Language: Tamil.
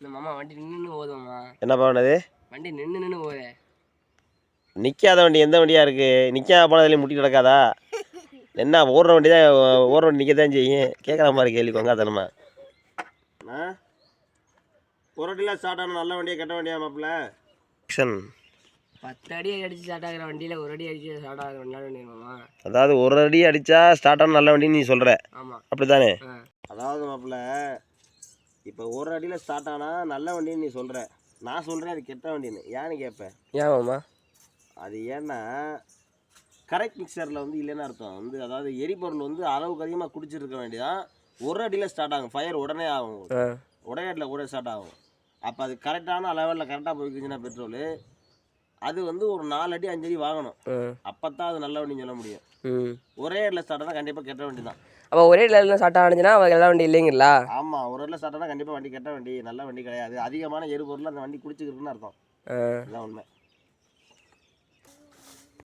இந்த மாமா வண்டி நின்று போதுமாம்மா என்ன பண்ணது? வண்டி நின்று நின்று போதே நிற்காத வண்டி எந்த வண்டியாக இருக்குது நிற்காத போனதுலேயும் முட்டி கிடக்காதா? என்ன ஓடுற வண்டி தான் ஓடுற வண்டி நிற்க தான் செய்யும்? கேட்குற மாதிரி கேள்வி கொங்காத்தனமா ஒரு வண்டியில் ஸ்டார்ட் ஆன நல்ல வண்டியா கெட்ட வண்டியா மாப்பிள்ள? ஆக்ஷன் பத்து அடி அடிச்சு ஸ்டார்ட் ஆகிற வண்டியில் ஒரு அடி அடிச்சு ஸ்டார்ட் ஆகிற வண்டி மாமா அதாவது ஒரு அடி அடித்தா ஸ்டார்ட் ஆன நல்ல வண்டின்னு நீ சொல்கிற ஆமாம் அப்படி தானே அதாவது மாப்பிள்ள இப்போ ஒரு அடியில் ஸ்டார்ட் ஆனால் நல்ல வண்டின்னு நீ சொல்கிற நான் சொல்கிறேன் அது கெட்ட வண்டின்னு. ஏன்னு கேட்பேன் ஏன் மாமா? அது ஏன்னா கரெக்ட் மிக்சரில் வந்து இல்லைன்னு அர்த்தம். வந்து அதாவது எரிபொருள் வந்து அளவுக்கு அதிகமாக குடிச்சிருக்க வேண்டியதான் ஒரு அடியில் ஸ்டார்ட் ஆகும். ஃபயர் உடனே ஆகும். அடியில் கூட ஸ்டார்ட் ஆகும். அப்போ அது கரெக்டான லெவலில் கரெக்டாக போய்க்குச்சுன்னா பெட்ரோலு அது வந்து ஒரு நாலு அடி அஞ்சு அடி வாங்கணும். அப்போ தான் அது நல்ல வண்டின்னு சொல்ல முடியும். ஒரே அடியில் ஸ்டார்ட் ஆனால் கண்டிப்பாக கெட்ட வண்டி தான் அப்போ ஒரே லெவலில் ஸ்டார்ட் ஆனிச்சுன்னா அவள் எல்லா வண்டி இல்லைங்களா ஆமாம் ஒரு அடியில் ஸ்டார்ட் ஆனால் கண்டிப்பாக வண்டி கெட்ட வண்டி நல்ல வண்டி கிடையாது. அதிகமான எரிபொருள் அந்த வண்டி குடிச்சிக்கிறதுன்னு அர்த்தம். உண்மை.